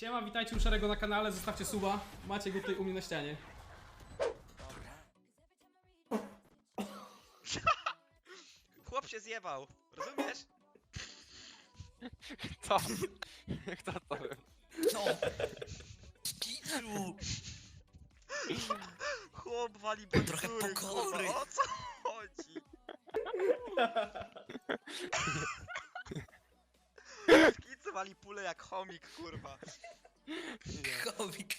Siema, witajcie u Szarego na kanale, zostawcie suba. Macie go tutaj u mnie na ścianie. Chłop się zjebał, rozumiesz? Kto? Kto to był? No! Kicu! Chłop wali Trochę boksury, pokory. O co chodzi? Wali pulę jak chomik, kurwa. Chomik!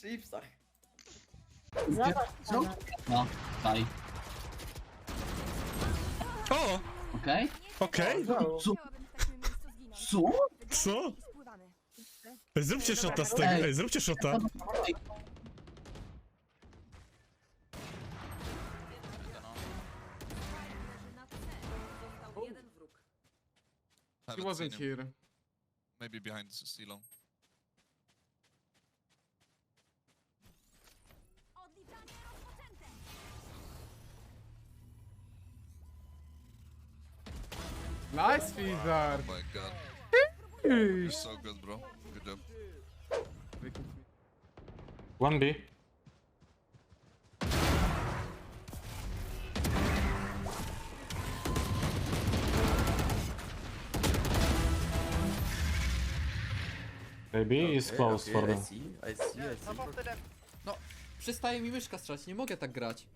Chipsach. Zobacz, No. Pana. No, daj. O! Okej? Okej? Co? Co? Co? Zróbcie shota z tego, Ej. ej, zróbcie He wasn't here. Maybe behind Silong. Nice, Fizar! Oh my god. You're so good, bro. Good job. 1B. AB is close for I see, I see, I see. No, przestaje mi myszka strzelać, nie mogę tak grać.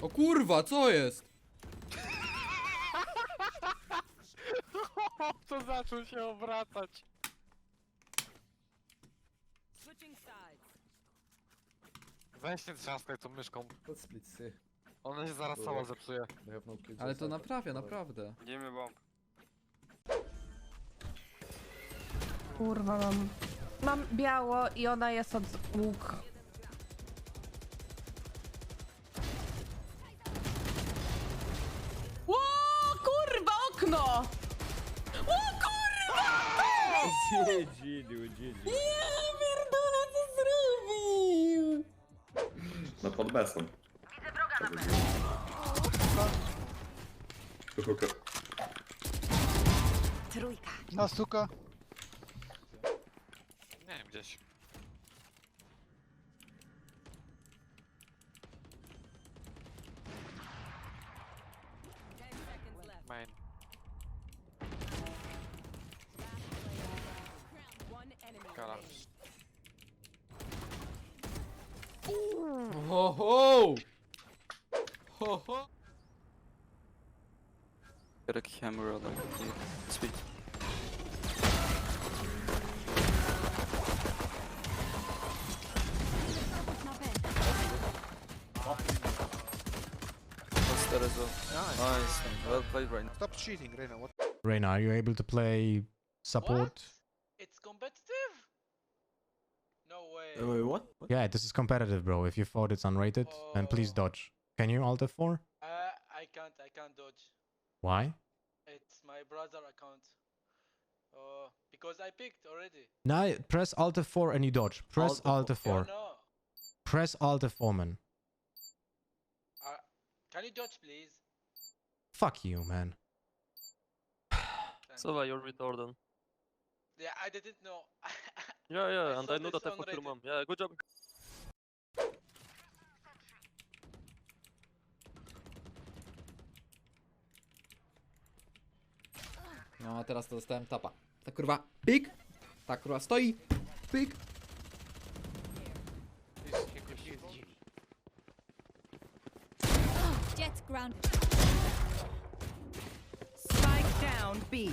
O kurwa, co jest? To zaczął się obracać. Weź nie trzaskaj tą myszką. Ona się zaraz sama zepsuje. Ale to naprawia, naprawdę. Give me bomb. Kurwa, mam. Mam biało i ona jest od łuk. O kurwa, okno! O kurwa! Ja pierdolę, co zrobił! No pod besem. Kukuka. Trójka. Na suka. gdzieś. Got seconds left. Ho ho! Ho ho! Get a camera like this. What's that as well? Nice. man. Well played, Rain. Stop cheating, Reyna. What? Reyna, are you able to play support? It's competitive? No way. Wait, what? Yeah, this is competitive, bro. If you thought it's unrated, then please Oh. dodge. Can you Alt F4? Uh, I can't, I can't dodge. Why? It's my brother account. Uh, because I picked already. No, press Alt F4 and you dodge. Press Alt Alt F4. No, no. Press Alt F4, man. Can you dodge, please? Fuck you, man. Thank So, you're retarded. Yeah, I didn't know. Yeah, I yeah, and saw I know this that I on fucked your Reddit. mom. Yeah, good job. No a teraz to dostałem tapa. Ta kurwa, pik! Ta kurwa stoi, pik! Grounded. Spike down, B.